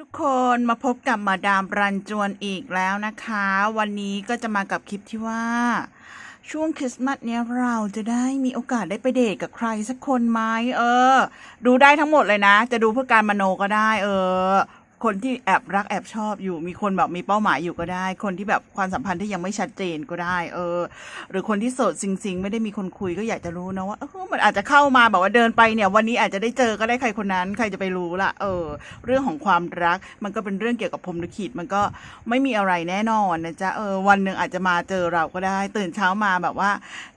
ทุกคนมาพบกับมาดามรันจวนอีกแล้วนะคะ วันนี้ก็จะมากับคลิปที่ว่า ช่วงคริสต์มาสเนี้ยเราจะได้มีโอกาสได้ไปเดทกับใครสักคนไหมเออ ดูได้ทั้งหมดเลยนะ จะดูเพื่อการมโนก็ได้ เออ คนที่แอบรักแอบชอบอยู่ มีคนแบบมีเป้าหมายอยู่ก็ได้ คนที่แบบความสัมพันธ์ที่ยังไม่ชัดเจนก็ได้ เออ หรือคนที่โสดซิง ๆ ไม่ได้มีคนคุยก็อยากจะรู้นะว่าเออมันอาจจะเข้ามาแบบว่าเดินไปเนี่ย วันนี้อาจจะได้เจอก็ได้ใครคนนั้น ใครจะไปรู้ล่ะ เออ เรื่องของความรักมันก็เป็นเรื่องเกี่ยวกับพรมลิขิตมันก็ไม่มีอะไรแน่นอนนะจ๊ะเออวันหนึ่งอาจจะมาเจอเราก็ได้ ตื่นเช้ามาแบบว่า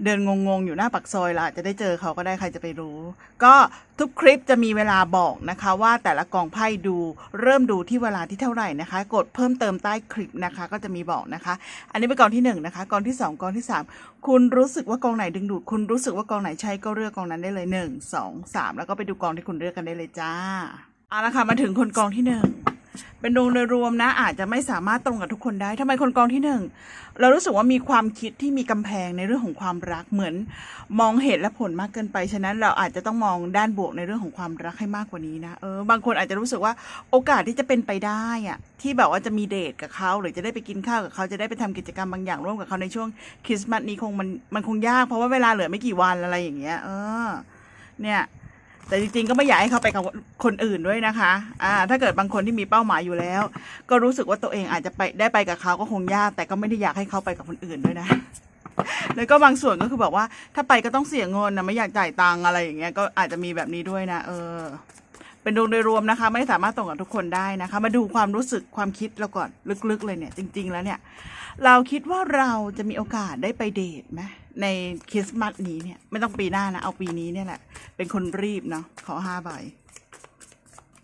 เดินงงๆอยู่หน้าปากซอยเราอาจจะได้เจอเขาก็ได้ใครจะไปรู้ ก็ทุกคลิปจะมีเวลาบอกนะคะ ว่าแต่ละกองไพ่ดูเริ่มดูที่เวลาที่เท่าไหร่นะคะ กดเพิ่มเติมใต้คลิปนะคะ ก็จะมีบอกนะคะ อันนี้เป็นกองที่หนึ่งนะคะกองที่สองกองที่สามคุณรู้สึกว่ากองไหนดึงดูด คุณรู้สึกว่ากองไหนใช่ก็เลือกกองนั้นได้เลยหนึ่งสองสามแล้วก็ไปดูกองที่คุณเลือกกันได้เลยจ้าเอาละค่ะมาถึงคนกองที่หนึ่ง เป็นดวงโดยรวมนะ อาจจะไม่สามารถตรงกับทุกคนได้ทำไมคนกองที่หนึ่งเรารู้สึกว่ามีความคิดที่มีกำแพงในเรื่องของความรักเหมือนมองเหตุและผลมากเกินไป ฉะนั้นเราอาจจะต้องมองด้านบวกในเรื่องของความรักให้มากกว่านี้นะ เออ บางคนอาจจะรู้สึกว่าโอกาสที่จะเป็นไปได้อะที่แบบว่าจะมีเดทกับเขาหรือจะได้ไปกินข้าวกับเขาจะได้ไปทำกิจกรรมบางอย่างร่วมกับเขาในช่วงคริสต์มาสนี้คงมันมันคงยากเพราะว่าเวลาเหลือไม่กี่วันอะไรอย่างเงี้ย เออ เนี่ย แต่จริงๆก็ไม่อยากให้เขาไปกับคนอื่นด้วยนะคะ อ่า ถ้าเกิดบางคนที่มีเป้าหมายอยู่แล้ว ก็รู้สึกว่าตัวเองอาจจะไปได้ไปกับเขาก็คงยาก แต่ก็ไม่ได้อยากให้เขาไปกับคนอื่นด้วยนะ แล้วก็บางส่วนก็คือแบบว่า ถ้าไปก็ต้องเสียเงินนะไม่อยากจ่ายตังอะไรอย่างเงี้ยก็อาจจะมีแบบนี้ด้วยนะเออ เป็นดวงโดยรวมนะคะ ไม่สามารถตรงกับทุกคนได้นะคะ มาดูความรู้สึกความคิดเราก่อนลึกๆเลยเนี่ย จริง ๆ แล้วเนี่ย เราคิดว่าเราจะมีโอกาสได้ไปเดทไหม ในคริสต์มาสนี้เนี่ย ไม่ต้องปีหน้านะ เอาปีนี้เนี่ยแหละ เป็นคนรีบเนาะขอห้าใบ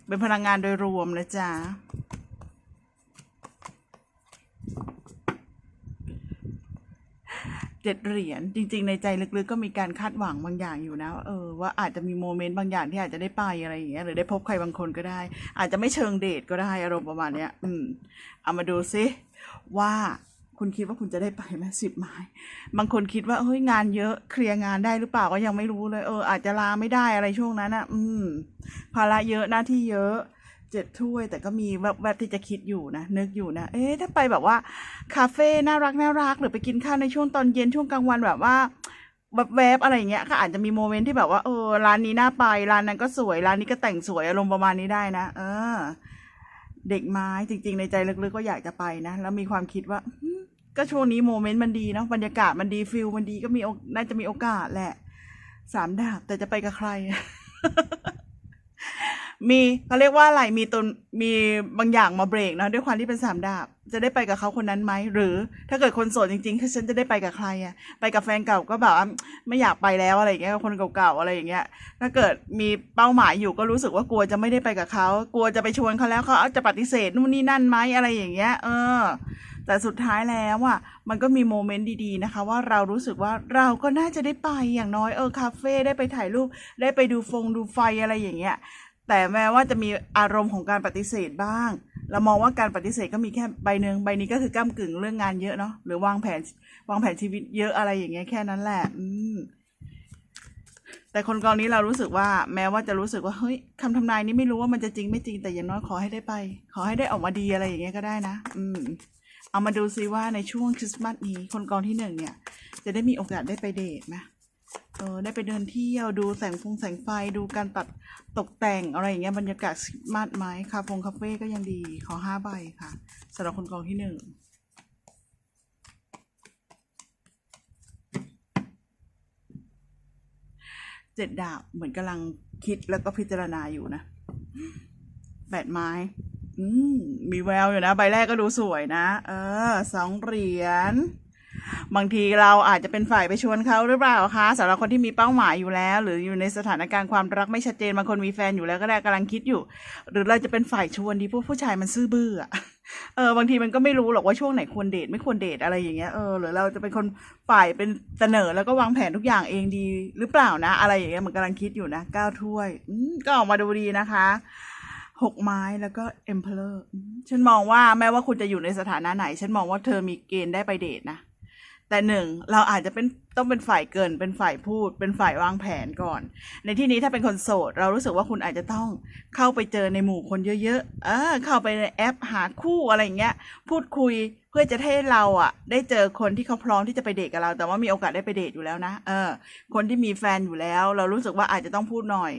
เป็นพลังงานโดยรวมนะจ๊ะเจ็ดเหรียญจริง ๆ ในใจลึกๆก็มีการคาดหวังบางอย่างอยู่นะว่าเออว่าอาจจะมีโมเมนต์บางอย่างที่อาจจะได้ไปอะไรอย่างเงี้ยหรือได้พบใครบางคนก็ได้ อาจจะไม่เชิงเดทก็ได้อารมณ์ประมาณเนี้ย อืมเอามาดูซิว่า คุณคิดว่าคุณจะได้ไปไหมสิบไม้บางคนคิดว่าเฮ้ยงานเยอะเคลียร์งานได้หรือเปล่าก็ยังไม่รู้เลย เออ อาจจะลาไม่ได้อะไรช่วงนั้นอะ อืม ภาระเยอะหน้าที่เยอะเจ็ดถ้วย แต่ก็มีแวบๆที่จะคิดอยู่นะนึกอยู่นะเอ๊ะถ้าไปแบบว่าคาเฟ่น่ารักน่ารักหรือไปกินข้าวในช่วงตอนเย็นช่วงกลางวันแบบว่าแบบแวบอะไรอย่างเงี้ยก็อาจจะมีโมเมนต์ที่แบบว่าเออร้านนี้น่าไปร้านนั้นก็สวยร้านนี้ก็แต่งสวยอารมณ์ประมาณนี้ได้นะเออ เด็กไม้จริง ๆ ในใจลึกๆก็อยากจะไปนะแล้วมีความคิดว่าก็ช่วงนี้โมเมนต์มันดีเนาะบรรยากาศมันดีฟิลมันดีก็มีน่าจะมีโอกาสแหละสามดาบแต่จะไปกับใคร มีเขาเรียกว่าอะไรมีตนมีบางอย่างมาเบรกเนะด้วยความที่เป็นสามดาบ จะได้ไปกับเขาคนนั้นไหมหรือ ถ้าเกิดคนโสดจริงๆคือฉันจะได้ไปกับใครอะไปกับแฟนเก่าก็แบบว่าไม่อยากไปแล้วอะไรอย่างเงี้ยคนเก่าๆอะไรอย่างเงี้ย ถ้าเกิดมีเป้าหมายอยู่ก็รู้สึกว่ากลัวจะไม่ได้ไปกับเขากลัวจะไปชวนเขาแล้วเขาจะปฏิเสธนู่นนี่นั่นไหมอะไรอย่างเงี้ย เออ แต่สุดท้ายแล้วอะมันก็มีโมเมนต์ดีๆนะคะ ว่าเรารู้สึกว่าเราก็น่าจะได้ไปอย่างน้อยเออคาเฟ่ได้ไปถ่ายรูปได้ไปดูฟงดูไฟอะไรอย่างเงี้ย แต่แม้ว่าจะมีอารมณ์ของการปฏิเสธบ้าง เรามองว่าการปฏิเสธก็มีแค่ใบหนึ่งใบนี้ก็คือก้ากึ่งเรื่องงานเยอะเนาะหรือวางแผนวางแผนชีวิตเยอะอะไรอย่างเงี้ยแค่นั้นแหละ อืมแต่คนกองนี้เรารู้สึกว่าแม้ว่าจะรู้สึกว่าเฮ้ยคำทำนายนี้ไม่รู้ว่ามันจะจริงไม่จริงแต่อย่างน้อยขอให้ได้ไป ขอให้ได้ออกมาดีอะไรอย่างเงี้ยก็ได้นะ อืม เอามาดูซิว่าในช่วงคริสต์มาสนี้คนกองที่หนึ่งเนี่ย จะได้มีโอกาสได้ไปเดทไหม เออได้ไปเดินเที่ยวดูแสงฟงแสงไฟดูการตัดตกแต่งอะไรอย่างเงี้ยบรรยากาศมาสไหมคาเฟงคาเฟ่ก็ยังดีขอห้าใบค่ะสำหรับคนกองที่หนึ่งเจ็ดดาบเหมือนกำลังคิดแล้วก็พิจารณาอยู่นะแปดไม้ อืมมีแววอยู่นะ ใบแรกก็ดูสวยนะ เออสองเหรียญ บางทีเราอาจจะเป็นฝ่ายไปชวนเขาหรือเปล่าคะสำหรับคนที่มีเป้าหมายอยู่แล้ว หรืออยู่ในสถานการณ์ความรักไม่ชัดเจนบางคนมีแฟนอยู่แล้วก็ได้กำลังคิดอยู่ หรือเราจะเป็นฝ่ายชวนดีพวกผู้ชายมันซื่อบื้ออะเออบางทีมันก็ไม่รู้หรอกว่าช่วงไหนควรเดทไม่ควรเดทอะไรอย่างเงี้ยเออหรือเราจะเป็นคนฝ่ายเป็นเสนอแล้วก็วางแผนทุกอย่างเองดีหรือเปล่านะ อะไรอย่างเงี้ยมันกำลังคิดอยู่นะก้าวถ้วยก็ออกมาดูดีนะคะหกไม้แล้วก็เอ็มเพลอร์ฉันมองว่าแม้ว่าคุณจะอยู่ในสถานะไหน ฉันมองว่าเธอมีเกณฑ์ได้ไปเดทนะ แต่หนึ่งเราอาจจะเป็นต้องเป็นฝ่ายเกิน เป็นฝ่ายพูด เป็นฝ่ายวางแผนก่อน ในที่นี้ถ้าเป็นคนโสด เรารู้สึกว่าคุณอาจจะต้องเข้าไปเจอในหมู่คนเยอะๆ เออ เข้าไปในแอปหาคู่อะไรอย่างเงี้ย พูดคุยเพื่อจะให้เราอะ ได้เจอคนที่เขาพร้อมที่จะไปเดทกับเรา แต่ว่ามีโอกาสได้ไปเดทอยู่แล้วนะ เออ คนที่มีแฟนอยู่แล้ว เรารู้สึกว่าอาจจะต้องพูดหน่อย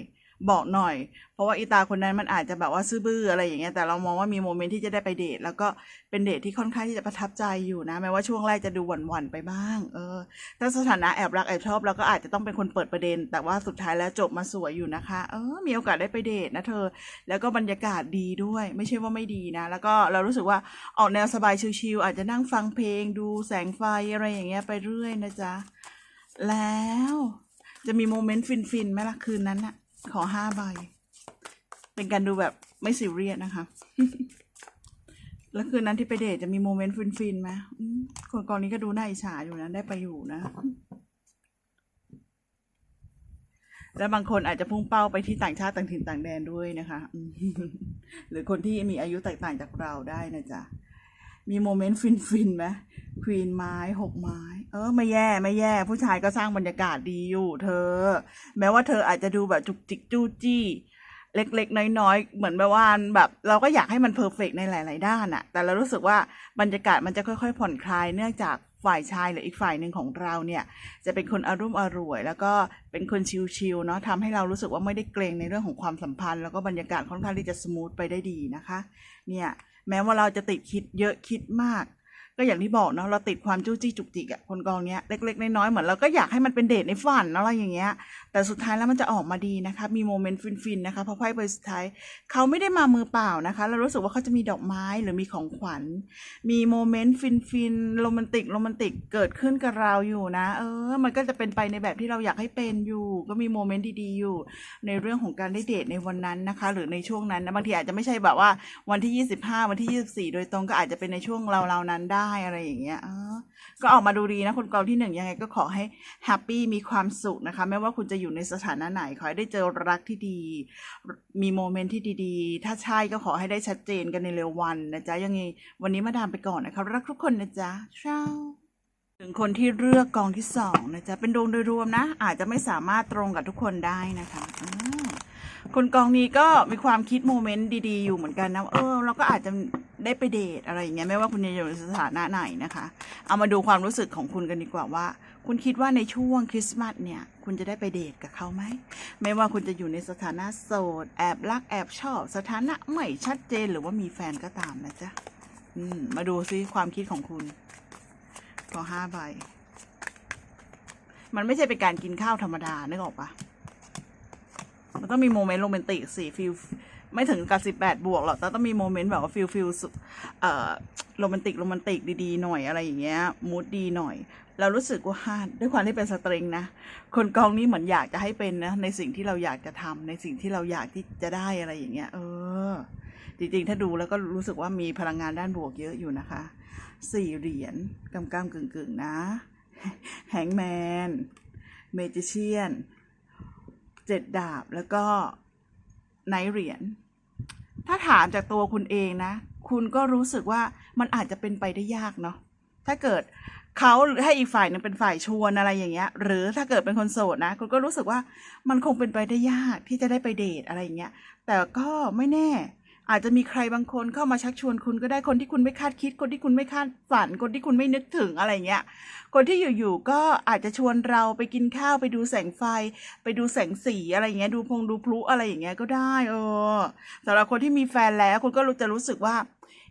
บอกหน่อย เพราะว่าอีตาคนนั้นมันอาจจะแบบว่าซื่อบื้ออะไรอย่างเงี้ยแต่เรามองว่ามีโมเมนต์ที่จะได้ไปเดทแล้วก็เป็นเดทที่ค่อนข้างที่จะประทับใจอยู่นะแม้ว่าช่วงแรกจะดูหวั่นๆไปบ้าง เออถ้าสถานะแอบรักแอบชอบเราก็อาจจะต้องเป็นคนเปิดประเด็น แต่ว่าสุดท้ายแล้วจบมาสวยอยู่นะคะ เออมีโอกาสได้ไปเดทนะเธอ แล้วก็บรรยากาศดีด้วย ไม่ใช่ว่าไม่ดีนะ แล้วก็เรารู้สึกว่าออกแนวสบายชิลๆอาจจะนั่งฟังเพลง ดูแสงไฟอะไรอย่างเงี้ยไปเรื่อยนะจ๊ะแล้วจะมีโมเมนต์ฟินๆไหมล่ะคืนนั้นน่ะ ขอห้าใบ เป็นการดูแบบไม่ซีเรียสนะคะ แล้วคืนนั้นที่ไปเดทจะมีโมเมนต์ฟินๆไหมอืมคนกองนี้ก็ดูน่าอิจฉาอยู่นะ ได้ไปอยู่นะ แล้วบางคนอาจจะพุ่งเป้าไปที่ต่างชาติต่างถิ่นต่างแดนด้วยนะคะอืมหรือคนที่มีอายุแตกต่างจากเราได้นะจ๊ะ มีโมเมนต์ฟินๆไหมควีนไม้หกไม้ เออ ไม่แย่ไม่แย่ ผู้ชายก็สร้างบรรยากาศดีอยู่เธอ แม้ว่าเธออาจจะดูแบบจุกจิกจู้จี้ เล็กๆ น้อยๆ เหมือนแบบว่าแบบ เราก็อยากให้มันเพอร์เฟกในหลาย ๆ ด้านอะแต่เรารู้สึกว่าบรรยากาศมันจะค่อย ๆ ผ่อนคลายเนื่องจากฝ่ายชายหรืออีกฝ่ายหนึ่งของเราเนี่ย จะเป็นคนอารมณ์อร่วย แล้วก็เป็นคนชิลๆเนาะทำให้เรารู้สึกว่าไม่ได้เกรงในเรื่องของความสัมพันธ์ แล้วก็บรรยากาศค่อนข้างที่จะสมูทไปได้ดีนะคะ เนี่ย แม้ว่าเราจะติดคิดเยอะคิดมาก ก็อย่างที่บอกเนาะเราติดความจู้จี้จุกจิกอะคนกองเนี้ยเล็ก ๆ น้อยๆเหมือนเราก็อยากให้มันเป็นเดทในฝันอะไรอย่างเงี้ย แต่สุดท้ายแล้วมันจะออกมาดีนะคะ มีโมเมนต์ฟินๆนะคะเพราะไพ่ใบสุดท้ายเขาไม่ได้มามือเปล่านะคะ เรารู้สึกว่าเขาจะมีดอกไม้หรือมีของขวัญ มีโมเมนต์ฟินๆโรแมนติกโรแมนติกเกิดขึ้นกับเราอยู่นะ เออ มันก็จะเป็นไปในแบบที่เราอยากให้เป็นอยู่ ก็มีโมเมนต์ดีๆอยู่ ในเรื่องของการได้เดทในวันนั้นนะคะ หรือในช่วงนั้นนะบางทีอาจจะไม่ใช่แบบว่าวันที่ 25 วันที่ 24 โดยตรงก็อาจจะเป็นในช่วงเราๆนั้นได้อะไรอย่างเงี้ยเออก็ออกมาดูดีนะคนกองที่หนึ่งยังไงก็ขอให้แฮปปี้มีความสุขนะคะ ไม่ว่าคุณจะอยู่ในสถานะไหน ขอให้ได้เจอรักที่ดี มีโมเมนต์ที่ดีๆ ถ้าใช่ก็ขอให้ได้ชัดเจนกันในเร็ววันนะจ๊ะยังไงวันนี้มาดามไปก่อนนะคะรักทุกคนนะจ๊ะเช้าถึงคนที่เลือกกองที่สองนะจ๊ะเป็นดวงโดยรวมนะ อาจจะไม่สามารถตรงกับทุกคนได้นะคะ คนกองนี้ก็มีความคิดโมเมนต์ดีๆอยู่เหมือนกันนะเออเราก็อาจจะได้ไปเดทอะไรอย่างเงี้ยไม่ว่าคุณจะอยู่ในสถานะไหนนะคะ เอามาดูความรู้สึกของคุณกันดีกว่าว่า คุณคิดว่าในช่วงคริสต์มาสเนี่ย คุณจะได้ไปเดทกับเขาไหมไม่ว่าคุณจะอยู่ในสถานะโสดแอบรักแอบชอบ สถานะไม่ชัดเจนหรือว่ามีแฟนก็ตามนะจ๊ะอืมมาดูซิความคิดของคุณขอห้าใบ มันไม่ใช่เป็นการกินข้าวธรรมดานึกออกปะ มันต้องมีโมเมนต์โรแมนติกสิฟิลไม่ถึงกับสิบแปดบวกหรอกแต่ต้องมีโมเมนต์แบบว่าฟิลฟิลเอ่อโรแมนติกโรแมนติกดีๆหน่อยอะไรอย่างเงี้ยมูดดีหน่อย เรารู้สึกว่าด้วยความที่เป็นสตริงนะ คนกองนี้เหมือนอยากจะให้เป็นนะ ในสิ่งที่เราอยากจะทำในสิ่งที่เราอยากที่จะได้อะไรอย่างเงี้ย เออ จริงๆ ถ้าดูแล้วก็รู้สึกว่ามีพลังงานด้านบวกเยอะอยู่นะคะสี่เหรียญกำกำกึ่งๆนะแฮงแมนเมจิเชียน เจ็ดดาบแล้วก็ไนเหรียญถ้าถามจากตัวคุณเองนะ คุณก็รู้สึกว่ามันอาจจะเป็นไปได้ยากเนาะถ้าเกิดเขาหรือให้อีกฝ่ายหนึงเป็นฝ่ายชวนอะไรอย่างเงี้ย หรือถ้าเกิดเป็นคนโสดนะ คุณก็รู้สึกว่ามันคงเป็นไปได้ยากที่จะได้ไปเดทอะไรอย่างเงี้ย แต่ก็ไม่แน่ อาจจะมีใครบางคนเข้ามาชักชวนคุณก็ได้คนที่คุณไม่คาดคิด คนที่คุณไม่คาดฝัน คนที่คุณไม่นึกถึงอะไรเงี้ย คนที่อยู่ๆก็อาจจะชวนเราไปกินข้าวไปดูแสงไฟ ไปดูแสงสีอะไรเงี้ยดูพงดูพลุอะไรอย่างเงี้ยก็ได้เออสำหรับคนที่มีแฟนแล้วคุณก็รู้จะรู้สึกว่า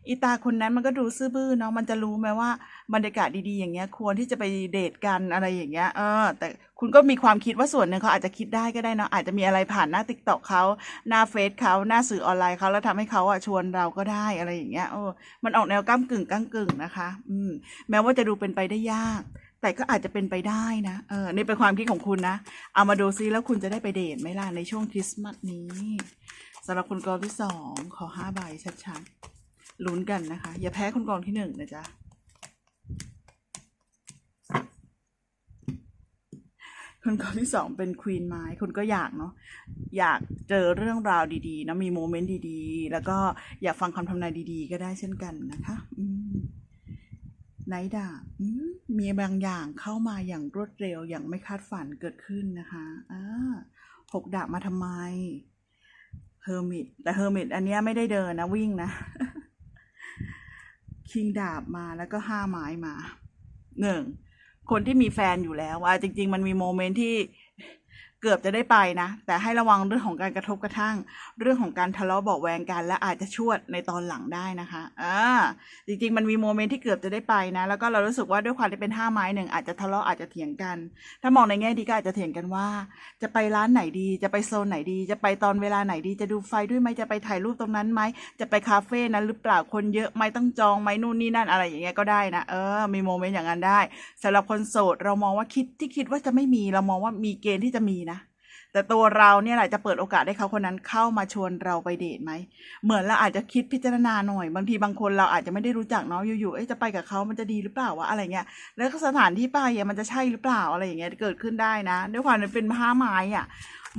อีตาคนนั้นมันก็ดูซื่อบื้อเนาะมันจะรู้ไหมว่าบรรยากาศดีๆอย่างเงี้ยควรที่จะไปเดทกันอะไรอย่างเงี้ยเออ แต่คุณก็มีความคิดว่าส่วนหนึ่งเขาอาจจะคิดได้ก็ได้เนาะอาจจะมีอะไรผ่านหน้าติ๊กต็อกเขาหน้าเฟซเขาหน้าสื่อออนไลน์เขาแล้วทำให้เขาอะชวนเราก็ได้อะไรอย่างเงี้ยเออมันออกแนวก้ากึ่งก้ากึ่งนะคะ อืม แม้ว่าจะดูเป็นไปได้ยาก แต่ก็อาจจะเป็นไปได้นะเออนี่เป็นความคิดของคุณนะเอามาดูซิแล้วคุณจะได้ไปเดทไหมล่ะในช่วงคริสต์มาสนี้สำหรับคุณกองที่สองขอห้าใบชัดๆ ลุ้นกันนะคะ อย่าแพ้คนกองที่หนึ่งนะจ๊ะ คนกองที่สองเป็นควีนไม้คุณก็อยากเนาะอยากเจอเรื่องราวดีๆนะมีโมเมนต์ดีๆ แล้วก็อยากฟังคำทำนายดีๆ ก็ได้เช่นกันนะคะไนดามมีบางอย่างเข้ามาอย่างรวดเร็วอย่างไม่คาดฝันเกิดขึ้นนะคะอ่าหกดาบมาทำไมเฮอร์มิตแต่เฮอร์มิตอันนี้ไม่ได้เดินนะวิ่งนะ คิงดาบมาแล้วก็ห้าไม้มาหนึ่งคนที่มีแฟนอยู่แล้วอะจริง ๆ มันมีโมเมนต์ที่ เกือบจะได้ไปนะ แต่ให้ระวังเรื่องของการกระทบกระทั่ง เรื่องของการทะเลาะเบาแวงกัน และอาจจะชวดในตอนหลังได้นะคะอ่าจริงๆ มันมีโมเมนต์ที่เกือบจะได้ไปนะ แล้วก็เรารู้สึกว่าด้วยความที่เป็นห้าไม้หนึ่งอาจจะทะเลาะอาจจะเถียงกัน ถ้ามองในแง่ดีก็อาจจะเถียงกันว่า จะไปร้านไหนดี จะไปโซนไหนดี จะไปตอนเวลาไหนดี จะดูไฟด้วยไหมจะไปถ่ายรูปตรงนั้นไหม จะไปคาเฟ่นั้นหรือเปล่า คนเยอะไหมต้องจองไหมนู่นนี่นั่นอะไรอย่างเงี้ยก็ได้นะ เออ มีโมเมนต์อย่างนั้นได้สำหรับคนโสดเรามองว่าคิดที่คิดว่าจะไม่มี เรามองว่ามีเกณฑ์ที่จะมีนะ แต่ตัวเราเนี่ยแหละจะเปิดโอกาสให้เขาคนนั้นเข้ามาชวนเราไปเดทไหม เหมือนเราอาจจะคิดพิจารณาหน่อย บางทีบางคนเราอาจจะไม่ได้รู้จักเนาะอยู่ๆจะไปกับเขามันจะดีหรือเปล่าวะอะไรเงี้ย แล้วสถานที่ไปอะมันจะใช่หรือเปล่าอะไรอย่างเงี้ยเกิดขึ้นได้นะ ด้วยความมันเป็นผ้าไม้อะ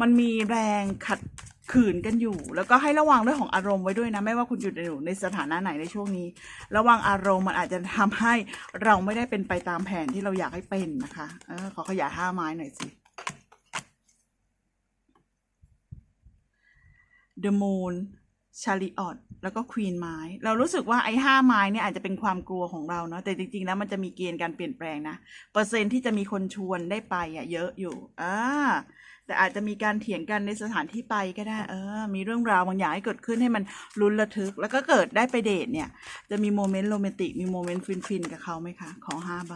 มันมีแรงขัดขืนกันอยู่ แล้วก็ให้ระวังเรื่องของอารมณ์ไว้ด้วยนะ ไม่ว่าคุณอยู่ในในสถานะไหนในช่วงนี้ ระวังอารมณ์มันอาจจะทำให้เราไม่ได้เป็นไปตามแผนที่เราอยากให้เป็นนะคะ เออขอขยายห้าไม้หน่อยสิ The Moon ชาริออตแล้วก็ควีนไม้เรารู้สึกว่าไอ้ห้าไม้เนี่ยอาจจะเป็นความกลัวของเราเนาะแต่จริง ๆ แล้วมันจะมีเกณฑ์การเปลี่ยนแปลงนะเปอร์เซ็นที่จะมีคนชวนได้ไปอะเยอะอยู่อ่าแต่อาจจะมีการเถียงกันในสถานที่ไปก็ได้ เออ มีเรื่องราวบางอย่างให้เกิดขึ้นให้มันลุ้นระทึก แล้วก็เกิดได้ไปเดทเนี่ย จะมีโมเมนต์โรแมนติกมีโมเมนต์ฟินๆกับเขาไหมคะ ขอห้าใบ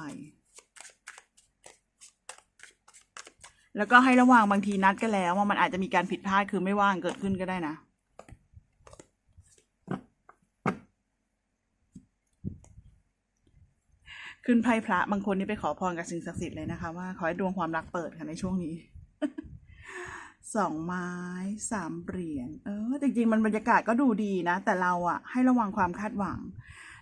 แล้วก็ให้ระวังบางทีนัดกันแล้วว่ามันอาจจะมีการผิดพลาดคือไม่ว่างเกิดขึ้นก็ได้นะขึ้นไพ่พระบางคนนี่ไปขอพรกับสิ่งศักดิ์สิทธิ์เลยนะคะ ว่าขอให้ดวงความรักเปิดค่ะในช่วงนี้สองไม้สามเหรียญเออจริงๆมันบรรยากาศก็ดูดีนะ แต่เราอะให้ระวังความคาดหวัง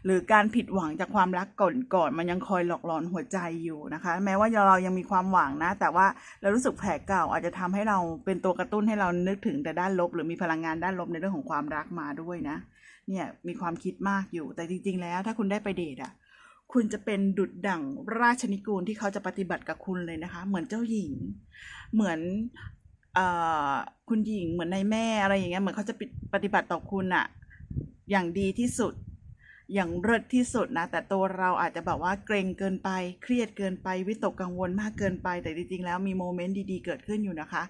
หรือการผิดหวังจากความรักก่อนๆมันยังคอยหลอกหลอนหัวใจอยู่นะคะ แม้ว่าเรายังมีความหวังนะ แต่ว่าเรารู้สึกแผลเก่าอาจจะทำให้เราเป็นตัวกระตุ้นให้เรานึกถึงแต่ด้านลบ หรือมีพลังงานด้านลบในเรื่องของความรักมาด้วยนะ เนี่ยมีความคิดมากอยู่ แต่จริง ๆ แล้วถ้าคุณได้ไปเดทอะคุณจะเป็นดุดดั่งราชนิกูลที่เขาจะปฏิบัติกับคุณเลยนะคะ เหมือนเจ้าหญิง เหมือนอคุณหญิงเหมือนนายแม่อะไรอย่างเงี้ยเหมือนเขาจะปฏิบัติต่อคุณอะอย่างดีที่สุด อย่างเลิศที่สุดนะ แต่ตัวเราอาจจะแบบว่าเกรงเกินไป เครียดเกินไป วิตกกังวลมากเกินไป แต่จริงๆแล้วมีโมเมนต์ดีๆ เกิดขึ้นอยู่นะคะ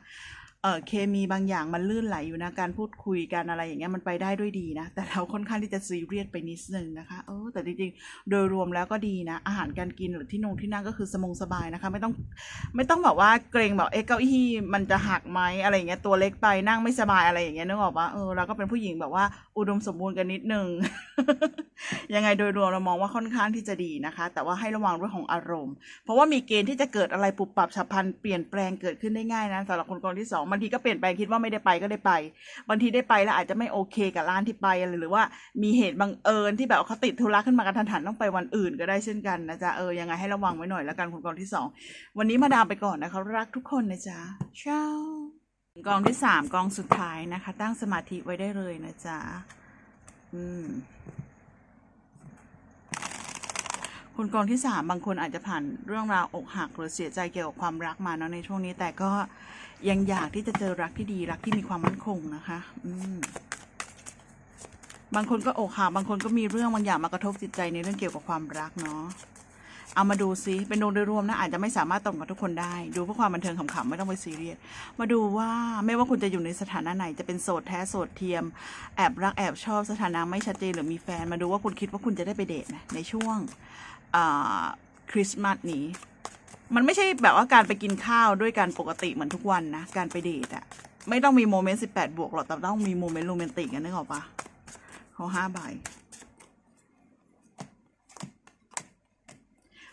ออเคมีบางอย่างมันลื่นไหลอยู่นะการพูดคุยกันอะไรอย่างเงี้ยมันไปได้ด้วยดีนะ แต่เราค่อนข้างที่จะซีเรียสไปนิดนึงนะคะเออแต่จริงๆ โดยรวมแล้วก็ดีนะ อาหารการกินหรือที่นงที่นั่งก็คือสมงสบายนะคะ ไม่ต้องไม่ต้องแบบว่าเกรงแบบเอ๊ะเก้าอี้มันจะหักไหมอะไรอย่างเงี้ยตัวเล็กไปนั่งไม่สบายอะไรอย่างเงี้ยนึกออกปะเออเราก็เป็นผู้หญิงแบบว่าอุดมสมบูรณ์กันนิดนึง ยังไงโดยรวมเรามองว่าค่อนข้างที่จะดีนะคะ แต่ว่าให้ระวังเรื่องของอารมณ์ เพราะว่ามีเกณฑ์ที่จะเกิดอะไรปุบปับฉับพลันเปลี่ยนแปลงเกิดขึ้นได้ง่ายนะสำหรับคนกองที่สองบางทีก็เปลี่ยนแปลงคิดว่าไม่ได้ไปก็ได้ไป บางทีได้ไปแล้วอาจจะไม่โอเคกับร้านที่ไปอะไรหรือว่ามีเหตุบังเอิญที่แบบเขาติดธุระขึ้นมากระทันหันต้องไปวันอื่นก็ได้เช่นกันนะจ๊ะเออยังไงให้ระวังไว้หน่อยแล้วกันคนกองที่สองวันนี้มาดามไปก่อนนะคะรักทุกคนนะจ๊ะเช้ากองที่สามกองสุดท้ายนะคะ ตั้งสมาธิไว้ได้เลยนะจ๊ะอืมคุณกองที่สามบางคนอาจจะผ่านเรื่องราวอกหักหรือเสียใจเกี่ยวกับความรักมาเนาะในช่วงนี้แต่ก็ ยังอยากที่จะเจอรักที่ดีรักที่มีความมั่นคงนะคะ อืมบางคนก็อกหักบางคนก็มีเรื่องบางอย่างมากระทบจิตใจในเรื่องเกี่ยวกับความรักเนาะเอามาดูซิเป็นดวงโดยรวมนะอาจจะไม่สามารถตรงกับทุกคนได้ ดูเพื่อความบันเทิงขำๆไม่ต้องไปซีเรียสมาดูว่าไม่ว่าคุณจะอยู่ในสถานะไหนจะเป็นโสดแท้โสดเทียม แอบรักแอบชอบสถานะไม่ชัดเจนหรือมีแฟน มาดูว่าคุณคิดว่าคุณจะได้ไปเดทนะในช่วงคริสต์มาสนี้ มันไม่ใช่แบบว่าการไปกินข้าวด้วยกันปกติเหมือนทุกวันนะ การไปเดทอะไม่ต้องมีโมเมนต์สิบแปดบวกหรอกแต่ต้องมีโมเมนต์โรแมนติกกันนึกออกปะเขาห้าใบ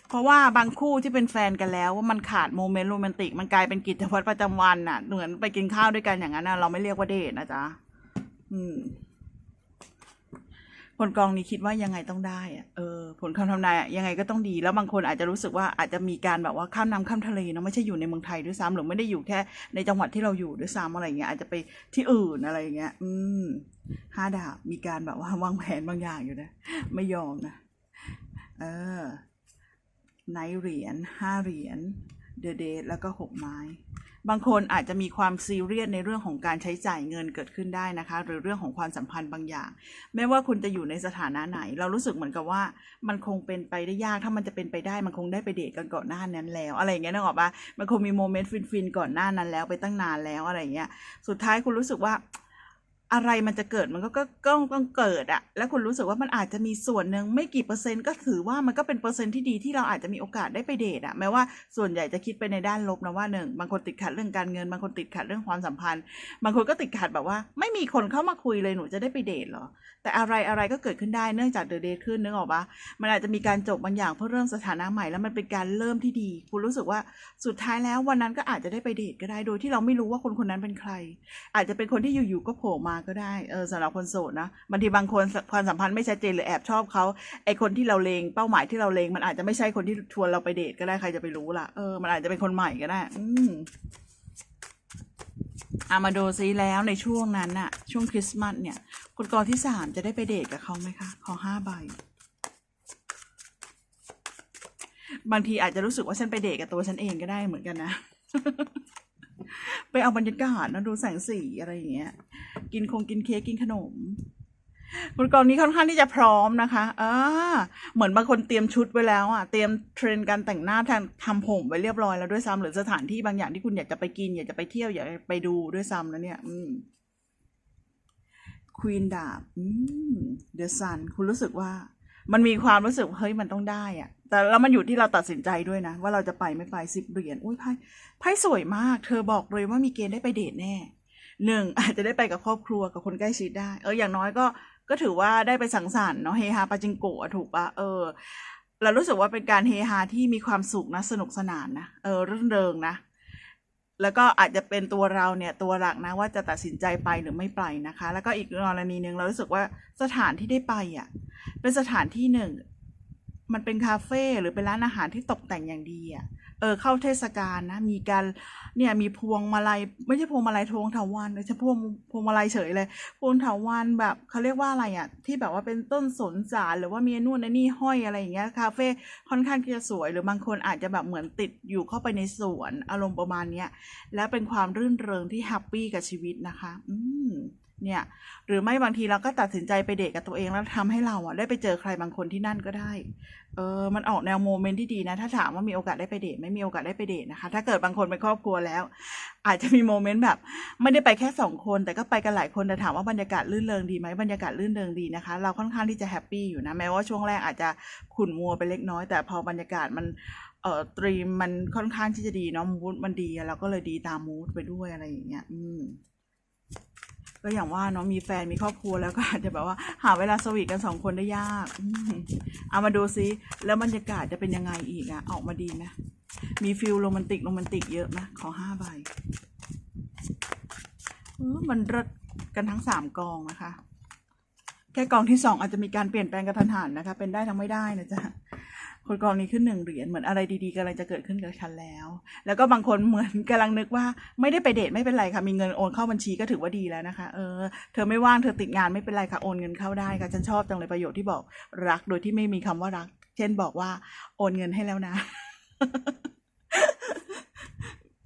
เพราะว่าบางคู่ที่เป็นแฟนกันแล้วว่ามันขาดโมเมนต์โรแมนติกมันกลายเป็นกิจวัตรประจำวันน่ะ เหมือนไปกินข้าวด้วยกันอย่างนั้นนะเราไม่เรียกว่าเดทนะจ๊ะอืมผลกองนี้คิดว่ายังไงต้องได้อะเออ ลคำทำนายอะยังไงก็ต้องดี แล้วบางคนอาจจะรู้สึกว่าอาจจะมีการแบบว่าข้ามน้ำข้ามทะเลเนอะไม่ใช่อยู่ในเมืองไทยด้วยซ้ำหรือไม่ได้อยู่แค่ในจังหวัดที่เราอยู่ด้วยซ้ำอะไรเงี้ยอาจจะไปที่อื่นอะไรเงี้ย อืมห้าดาบมีการแบบว่าวางแผนบางอย่างอยู่นะ ไม่ยอมนะเออไนเหรียญห้าเหรียญเดอะเดแล้วก็หกไม้ บางคนอาจจะมีความซีเรียสในเรื่องของการใช้จ่ายเงินเกิดขึ้นได้นะคะ หรือเรื่องของความสัมพันธ์บางอย่าง ไม่ว่าคุณจะอยู่ในสถานะไหน เรารู้สึกเหมือนกับว่า มันคงเป็นไปได้ยากถ้ามันจะเป็นไปได้มันคงได้ไปเดทกันก่อนหน้านั้นแล้ว อะไรอย่างเงี้ยนึกออกปะมันคงมีโมเมนต์ฟินๆก่อนหน้านั้นแล้วไปตั้งนานแล้วอะไรอย่างเงี้ยสุดท้ายคุณรู้สึกว่า อะไรมันจะเกิดมันก็ก็ต้องเกิดอะแล้วคุณรู้สึกว่ามันอาจจะมีส่วนหนึ่งไม่กี่เปอร์เซ็นต์ก็ถือว่ามันก็เป็นเปอร์เซ็นต์ที่ดีที่เราอาจจะมีโอกาสได้ไปเดทอะแม้ว่าส่วนใหญ่จะคิดไปในด้านลบนะว่าหนึ่งบางคนติดขัดเรื่องการเงินบางคนติดขัดเรื่องความสัมพันธ์ บางคนก็ติดขัดแบบว่า ไม่มีคนเข้ามาคุยเลยหนูจะได้ไปเดทเหรอ แต่อะไรอะไรก็เกิดขึ้นได้เนื่องจากเดอะเดทขึ้นนึกออกปะมันอาจจะมีการจบบางอย่างเพื่อเริ่มสถานะใหม่แล้วมันเป็นการเริ่มที่ดี คุณรู้สึกว่าสุดท้ายแล้ววันนั้นก็อาจจะได้ไปเดทก็ได้โดยที่เราไม่รู้ว่าคนคนนั้นเป็นใคร อาจจะเป็นคนที่อยู่ๆก็โผล่มาก็ได้เออสำหรับคนโสดนะบางทีบางคนความสัมพันธ์ไม่ชัดเจนหรือแอบชอบเขาไอคนที่เราเลงเป้าหมายที่เราเลงมันอาจจะไม่ใช่คนที่ชวนเราไปเดทก็ได้ใครจะไปรู้ล่ะเออมันอาจจะเป็นคนใหม่ก็ได้ อืมอามาดูซิแล้วในช่วงนั้นน่ะ ช่วงคริสต์มาสเนี่ยคนกองที่สามจะได้ไปเดทกับเขาไหมคะ ขอห้าใบบางทีอาจจะรู้สึกว่าฉันไปเดทกับตัวฉันเองก็ได้เหมือนกันนะ ไปเอาบรรยากาศนะดูแสงสีอะไรอย่างเงี้ย กินคงกินเค้กกินขนมคนกองนี้ค่อนข้างที่จะพร้อมนะคะอ่าเหมือนบางคนเตรียมชุดไว้แล้วอะ เตรียมเทรนการแต่งหน้าทำทำผมไว้เรียบร้อยแล้วด้วยซ้ำหรือสถานที่บางอย่างที่คุณอยากจะไปกิน อยากจะไปเที่ยวอยากไปดูด้วยซ้ำแล้วเนี่ย อืมควีนดาบอืมเดอะซันคุณรู้สึกว่า มันมีความรู้สึกเฮ้ยมันต้องได้อะ แต่แล้วมันอยู่ที่เราตัดสินใจด้วยนะ ว่าเราจะไปไม่ไปสิบเหรียญอุ้ยไพ่ไพ่สวยมาก เธอบอกเลยว่ามีเกณฑ์ได้ไปเดทแน่หนึ่งอาจจะได้ไปกับครอบครัวกับคนใกล้ชิดได้ เอออย่างน้อยก็ก็ถือว่าได้ไปสังสรรค์เนาะเฮฮาปาจิงโกะถูกปะเออเรารู้สึกว่าเป็นการเฮฮาที่มีความสุขนะสนุกสนานนะเออรื่นเริงนะแล้วก็อาจจะเป็นตัวเราเนี่ยตัวหลักนะว่าจะตัดสินใจไปหรือไม่ไปนะคะ แล้วก็อีกกรณีหนึ่งเรารู้สึกว่าสถานที่ได้ไปอะเป็นสถานที่หนึ่ง มันเป็นคาเฟ่หรือเป็นร้านอาหารที่ตกแต่งอย่างดีอะ เออเข้าเทศกาลนะ มีการเนี่ยมีพวงมาลัยไม่ใช่พวงมาลัยทวงถาวันเลยใช่พวงพวงมาลัยเฉยเลย พวงถาวันแบบเขาเรียกว่าอะไรอะที่แบบว่าเป็นต้นสนสารหรือว่ามีนู่นนนี่ห้อยอะไรอย่างเงี้ยคาเฟ่ค่อนข้างที่จะสวย หรือบางคนอาจจะแบบเหมือนติดอยู่เข้าไปในสวนอารมณ์ประมาณเนี้ยและเป็นความรื่นเริงที่แฮปปี้กับชีวิตนะคะ อืม เนี่ยหรือไม่บางทีเราก็ตัดสินใจไปเดทกับตัวเองแล้วทำให้เราอะได้ไปเจอใครบางคนที่นั่นก็ได้เออมันออกแนวโมเมนต์ที่ดีนะ ถ้าถามว่ามีโอกาสได้ไปเดทไม่มีโอกาสได้ไปเดทนะคะ ถ้าเกิดบางคนเป็นครอบครัวแล้ว อาจจะมีโมเมนต์แบบ ไม่ได้ไปแค่สองคนแต่ก็ไปกันหลายคนแต่ถามว่าบรรยากาศลื่นเริงดีไหมบรรยากาศลื่นเริงดีนะคะ เราค่อนข้างที่จะแฮปปี้อยู่นะแม้ว่าช่วงแรกอาจจะขุ่นมัวไปเล็กน้อย แต่พอบรรยากาศมันเอ่อตรีมมันค่อนข้างที่จะดีเนาะมูดมันดีเราก็เลยดีตามมูดไปด้วยอะไรอย่างเงี้ยอืม ก็อย่างว่าเนาะมีแฟนมีครอบครัวแล้วก็อาจจะแบบว่าหาเวลาสวีทกันสองคนได้ยากอเอามาดูซิแล้วบรรยากาศจะเป็นยังไงอีกอะออกมาดีไหมมีฟิลโรแมนติกโรแมนติกเยอะไหมขอห้าใบเออมันเลิศกันทั้งสามกองนะคะ แค่กองที่สองอาจจะมีการเปลี่ยนแปลงกระทันหันนะคะ เป็นได้ทั้งไม่ได้นะจ๊ะ คนกองนี้ขึ้นหนึ่งเหรียญเหมือนอะไรดีๆกำลังจะเกิดขึ้นกับฉันแล้ว แล้วก็บางคนเหมือนกำลังนึกว่าไม่ได้ไปเดทไม่เป็นไรค่ะ มีเงินโอนเข้าบัญชีก็ถือว่าดีแล้วนะคะ เออ เธอไม่ว่างเธอติดงานไม่เป็นไรค่ะโอนเงินเข้าได้ค่ะฉันชอบจังเลยประโยชน์ที่บอกรัก โดยที่ไม่มีคำว่ารัก เช่นบอกว่า โอนเงินให้แล้วนะ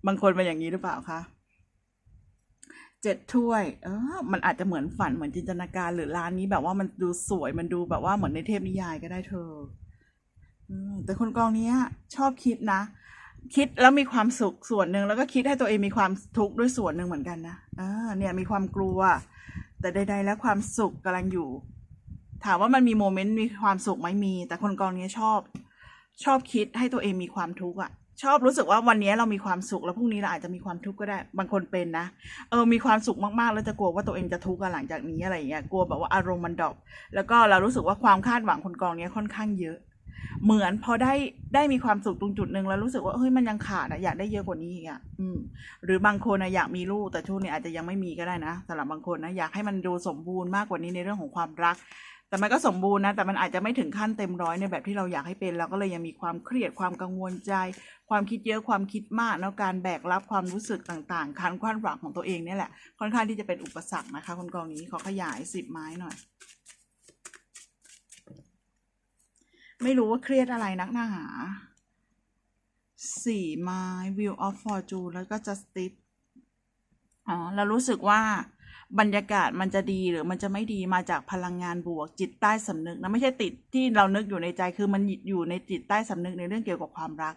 บางคนเป็นอย่างนี้หรือเปล่าคะเจ็ดถ้วย เออ มันอาจจะเหมือนฝันเหมือนจินตนาการหรือร้านนี้แบบว่ามันดูสวยมันดูแบบว่าเหมือนในเทพนิยายก็ได้เธอ แต่คนกองนี้ชอบคิดนะ คิดแล้วมีความสุขส่วนหนึ่งแล้วก็คิดให้ตัวเองมีความทุกข์ด้วยส่วนหนึ่งเหมือนกันนะอ่าเนี่ยมีความกลัว แต่ใด ๆ แล้วความสุขกำลังอยู่ ถามว่ามันมีโมเมนต์มีความสุขไหมมี แต่คนกองนี้ชอบ ชอบคิดให้ตัวเองมีความทุกข์อะชอบรู้สึกว่าวันนี้เรามีความสุขแล้วพรุ่งนี้เราอาจจะมีความทุกข์ก็ได้ บางคนเป็นนะ เออ มีความสุขมากๆ แล้วจะกลัวว่าตัวเองจะทุกข์หลังจากนี้อะไรอย่างเงี้ย กลัวแบบว่าอารมณ์มันดรอปแล้วก็เรารู้สึกว่าความคาดหวังคนกองเนี้ยค่อนข้างเยอะ เหมือนพอได้ได้มีความสุขตรงจุดหนึ่งแล้วรู้สึกว่าเฮ้ยมันยังขาดอะอยากได้เยอะกว่านี้อีกอะอืม หรือบางคนอะอยากมีลูกแต่ช่วงนี้อาจจะยังไม่มีก็ได้นะสำหรับบางคนนะอยากให้มันดูสมบูรณ์มากกว่านี้ในเรื่องของความรัก แต่มันก็สมบูรณ์นะแต่มันอาจจะไม่ถึงขั้นเต็มร้อยในแบบที่เราอยากให้เป็นเราก็เลยยังมีความเครียดความกังวลใจ ความคิดเยอะความคิดมากแล้วการแบกรับความรู้สึกต่างๆการคาดหวังของตัวเองเนี่ยแหละค่อนข้างที่จะเป็นอุปสรรคนะคะคนกองนี้ขอขยายสิบไม้หน่อย ไม่รู้ว่าเครียดอะไรนักหนาสี่ไม้ view of f o r t u n แล้วก็ justice อ๋อเรารู้สึกว่า บรรยากาศมันจะดีหรือมันจะไม่ดีมาจากพลังงานบวก จิตใต้สำนึกนะไม่ใช่ติดที่เรานึกอยู่ในใจคือมันอยู่ในจิตใต้สำนึกในเรื่องเกี่ยวกับความรัก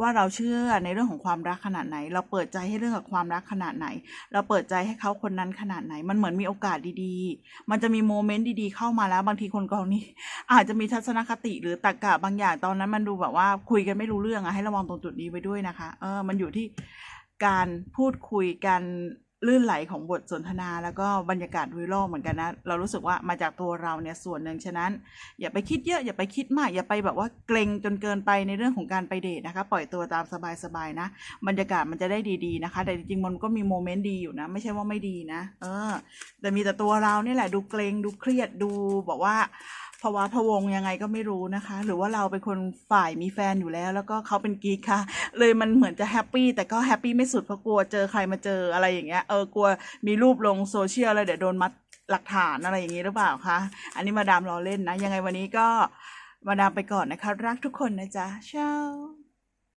ว่าเราเชื่อในเรื่องของความรักขนาดไหน เราเปิดใจให้เรื่องกับความรักขนาดไหน เราเปิดใจให้เขาคนนั้นขนาดไหน มันเหมือนมีโอกาสดีๆ มันจะมีโมเมนต์ดีๆเข้ามาแล้ว บางทีคนกองนี้ อาจจะมีทัศนคติหรือตรรกะบางอย่างตอนนั้นมันดูแบบว่าคุยกันไม่รู้เรื่องอะให้ระวังตรงจุดนี้ไว้ด้วยนะคะ เออมันอยู่ที่การพูดคุยการ ลื่นไหลของบทสนทนาแล้วก็บรรยากาศโดยรอบเหมือนกันนะ เรารู้สึกว่ามาจากตัวเราเนี่ยส่วนหนึ่งฉะนั้น อย่าไปคิดเยอะอย่าไปคิดมาก อย่าไปแบบว่าเกรงจนเกินไปในเรื่องของการไปเดทนะคะ ปล่อยตัวตามสบายๆนะ บรรยากาศมันจะได้ดีๆนะคะ แต่จริงๆมันก็มีโมเมนต์ดีอยู่นะ ไม่ใช่ว่าไม่ดีนะ เออ แต่มีแต่ตัวเราเนี่แหละดูเกรงดูเครียดดูบอกว่า ภาวะพวงยังไงก็ไม่รู้นะคะ หรือว่าเราเป็นคนฝ่ายมีแฟนอยู่แล้ว แล้วก็เขาเป็นกีกค่ะ เลยมันเหมือนจะแฮปปี้แต่ก็แฮปปี้ไม่สุดเพราะกลัวเจอใครมาเจออะไรอย่างเงี้ยเออกลัวมีรูปลงโซเชียลแล้วเดี๋ยวโดนมัดหลักฐานอะไรอย่างงี้หรือเปล่าคะอันนี้มาดามรอเล่นนะ ยังไงวันนี้ก็มาดามไปก่อนนะคะ รักทุกคนนะจ๊ะเช้า